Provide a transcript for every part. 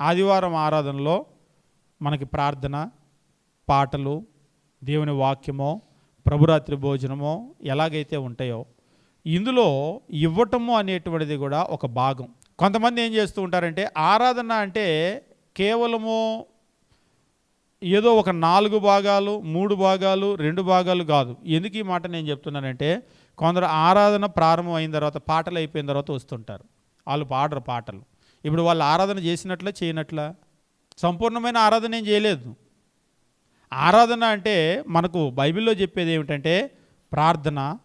ఆదివారం ఆరాధనలో మనకి ప్రార్థన పాటలు దేవుని వాక్యమో ప్రభురాత్రి భోజనమో ఎలాగైతే ఉంటాయో ఇందులో ఇవ్వటము అనేటువంటిది కూడా ఒక భాగం. కొంతమంది ఏం చేస్తూ ఉంటారంటే ఆరాధన అంటే కేవలము ఏదో ఒక నాలుగు భాగాలు మూడు భాగాలు రెండు భాగాలు కాదు. ఎందుకు ఈ మాట నేను చెప్తున్నానంటే కొందరు ఆరాధన ప్రారంభం అయిన తర్వాత పాటలు అయిపోయిన తర్వాత వస్తుంటారు. వాళ్ళు పాడరు పాటలు. ఇప్పుడు వాళ్ళు ఆరాధన చేసినట్లా చేయనట్లా? సంపూర్ణమైన ఆరాధన ఏం చేయలేదు. ఆరాధన అంటే మనకు బైబిల్లో చెప్పేది ఏమిటంటే ప్రార్థన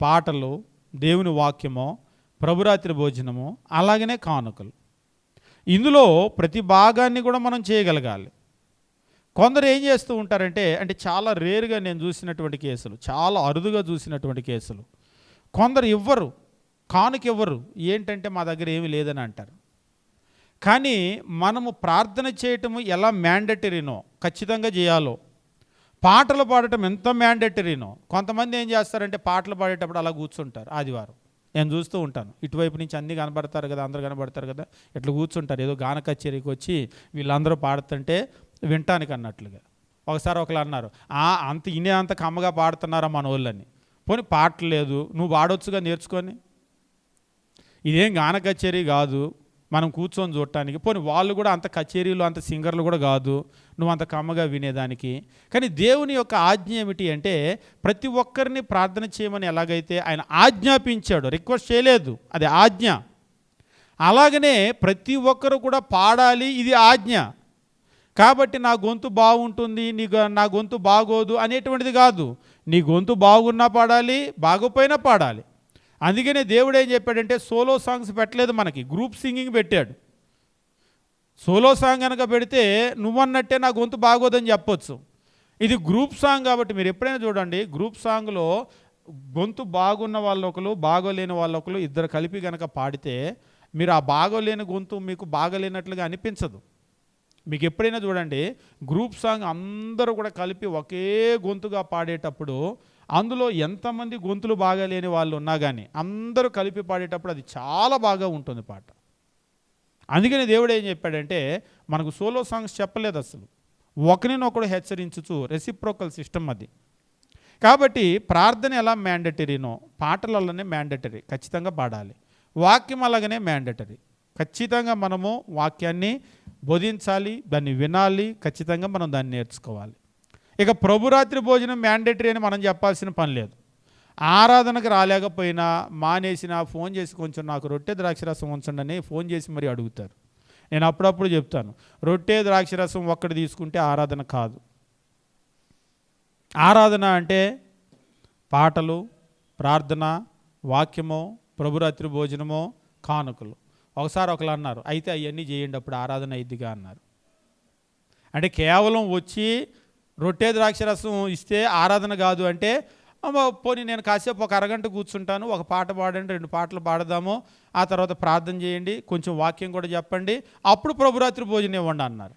పాటలు దేవుని వాక్యము ప్రభురాత్రి భోజనము అలాగనే కానుకలు. ఇందులో ప్రతి భాగాన్ని కూడా మనం చేయగలగాలి. కొందరు ఏం చేస్తూ ఉంటారంటే అంటే చాలా రేరుగా నేను చూసినటువంటి కేసులు చాలా అరుదుగా చూసినటువంటి కేసులు. కొందరు ఇవ్వరు కానుక ఇవ్వరు ఏంటంటే మా దగ్గర ఏమీ లేదని అంటారు. కానీ మనము ప్రార్థన చేయటము ఎలా మ్యాండటరీనో ఖచ్చితంగా చేయాలో. పాటలు పాడటం ఎంత మ్యాండటరీనో. కొంతమంది ఏం చేస్తారంటే పాటలు పాడేటప్పుడు అలా కూర్చుంటారు ఆదివారం. నేను చూస్తూ ఉంటాను. ఇటువైపు నుంచి అన్నీ కనబడతారు కదా అందరు కనబడతారు కదా ఇట్లా కూర్చుంటారు? ఏదో గాన కచేరీకి వచ్చి వీళ్ళందరూ పాడుతుంటే వినటానికి అన్నట్లుగా. ఒకసారి ఒకరు అన్నారు అంత ఇనే అంత కమ్మగా పాడుతున్నారా మన వాళ్ళని పోనీ పాటలు లేదు నువ్వు పాడొచ్చుగా నేర్చుకొని. ఇదేం గాన కచేరీ కాదు. మనం కూర్చొని చూడటానికి. పోనీ వాళ్ళు కూడా అంత కచేరీలు అంత సింగర్లు కూడా కాదు. నువ్వు అంత కమ్మగా వినేదానికి. కానీ దేవుని యొక్క ఆజ్ఞ ఏమిటి అంటే ప్రతి ఒక్కరిని ప్రార్థన చేయమని ఎలాగైతే ఆయన ఆజ్ఞాపించాడు రిక్వెస్ట్ చేయలేదు. అది ఆజ్ఞ. అలాగనే ప్రతి ఒక్కరు కూడా పాడాలి ఇది ఆజ్ఞ. కాబట్టి నా గొంతు బాగుంటుంది నీ నా గొంతు బాగోదు అనేటువంటిది కాదు. నీ గొంతు బాగున్నా పాడాలి బాగోపోయినా పాడాలి. అందుకనే దేవుడు ఏం చెప్పాడంటే సోలో సాంగ్స్ పెట్టలేదు మనకి గ్రూప్ సింగింగ్ పెట్టాడు. సోలో సాంగ్ కనుక పెడితే నువ్వన్నట్టే నా గొంతు బాగోదని చెప్పొచ్చు. ఇది గ్రూప్ సాంగ్ కాబట్టి మీరు ఎప్పుడైనా చూడండి గ్రూప్ సాంగ్లో గొంతు బాగున్న వాళ్ళొకరు బాగోలేని వాళ్ళొకరు ఇద్దరు కలిపి కనుక పాడితే మీరు ఆ బాగోలేని గొంతు మీకు బాగలేనట్లుగా అనిపించదు. మీకు ఎప్పుడైనా చూడండి గ్రూప్ సాంగ్ అందరూ కూడా కలిపి ఒకే గొంతుగా పాడేటప్పుడు అందులో ఎంతమంది గొంతులు బాగాలేని వాళ్ళు ఉన్నా కానీ అందరూ కలిపి పాడేటప్పుడు అది చాలా బాగా ఉంటుంది పాట. అందుకని దేవుడు ఏం చెప్పాడంటే మనకు సోలో సాంగ్స్ చెప్పలేదు అసలు. ఒకరినొకడు హెచ్చరించుచు రెసిప్రోకల్ సిస్టమ్ అది. కాబట్టి ప్రార్థన ఎలా మ్యాండటరీనో పాటలలోనే మ్యాండటరీ ఖచ్చితంగా పాడాలి. వాక్యం అలాగనే మ్యాండటరీ ఖచ్చితంగా మనము వాక్యాన్ని బోధించాలి దాన్ని వినాలి ఖచ్చితంగా మనం దాన్ని నేర్చుకోవాలి. ఇక ప్రభురాత్రి భోజనం మ్యాండేటరీ అని మనం చెప్పాల్సిన పని లేదు. ఆరాధనకు రాలేకపోయినా మానేసిన ఫోన్ చేసి కొంచెం నాకు రొట్టె ద్రాక్షరసం ఉంచండి ఫోన్ చేసి మరీ అడుగుతారు. నేను అప్పుడప్పుడు చెప్తాను రొట్టె ద్రాక్షరసం ఒక్కటి తీసుకుంటే ఆరాధన కాదు. ఆరాధన అంటే పాటలు ప్రార్థన వాక్యమో ప్రభురాత్రి భోజనమో కానుకలు. ఒకసారి ఒకరు అన్నారు అయితే అవన్నీ చేయండి అప్పుడు ఆరాధన అయిద్దిగా అన్నారు. అంటే కేవలం వచ్చి రొట్టె ద్రాక్షరసం ఇస్తే ఆరాధన కాదు అంటే పోనీ నేను కాసేపు ఒక అరగంట కూర్చుంటాను ఒక పాట పాడండి రెండు పాటలు పాడదాము ఆ తర్వాత ప్రార్థన చేయండి కొంచెం వాక్యం కూడా చెప్పండి అప్పుడు ప్రభురాత్రి భోజనం ఇవ్వండి అన్నారు.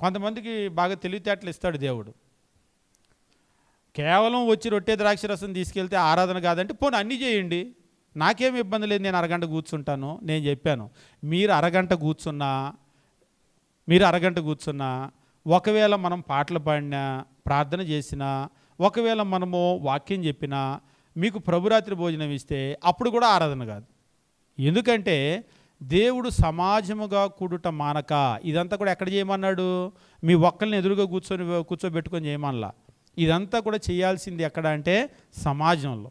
కొంతమందికి బాగా తెలివితేటలు ఇస్తాడు దేవుడు. కేవలం వచ్చి రొట్టె ద్రాక్షరసం తీసుకెళ్తే ఆరాధన కాదంటే పోనీ అన్నీ చేయండి నాకేం ఇబ్బంది లేదు నేను అరగంట కూర్చుంటాను నేను చెప్పాను. మీరు అరగంట కూర్చున్నా మీరు అరగంట కూర్చున్నా ఒకవేళ మనం పాటలు పాడినా ప్రార్థన చేసినా ఒకవేళ మనము వాక్యం చెప్పినా మీకు ప్రభురాత్రి భోజనం ఇస్తే అప్పుడు కూడా ఆరాధన కాదు. ఎందుకంటే దేవుడు సమాజముగా కూడుట మానక. ఇదంతా కూడా ఎక్కడ చేయమన్నాడు? మీ ఒక్కరిని ఎదురుగా కూర్చొని కూర్చోబెట్టుకొని చేయమనలా. ఇదంతా కూడా చేయాల్సింది ఎక్కడ అంటే సమాజంలో.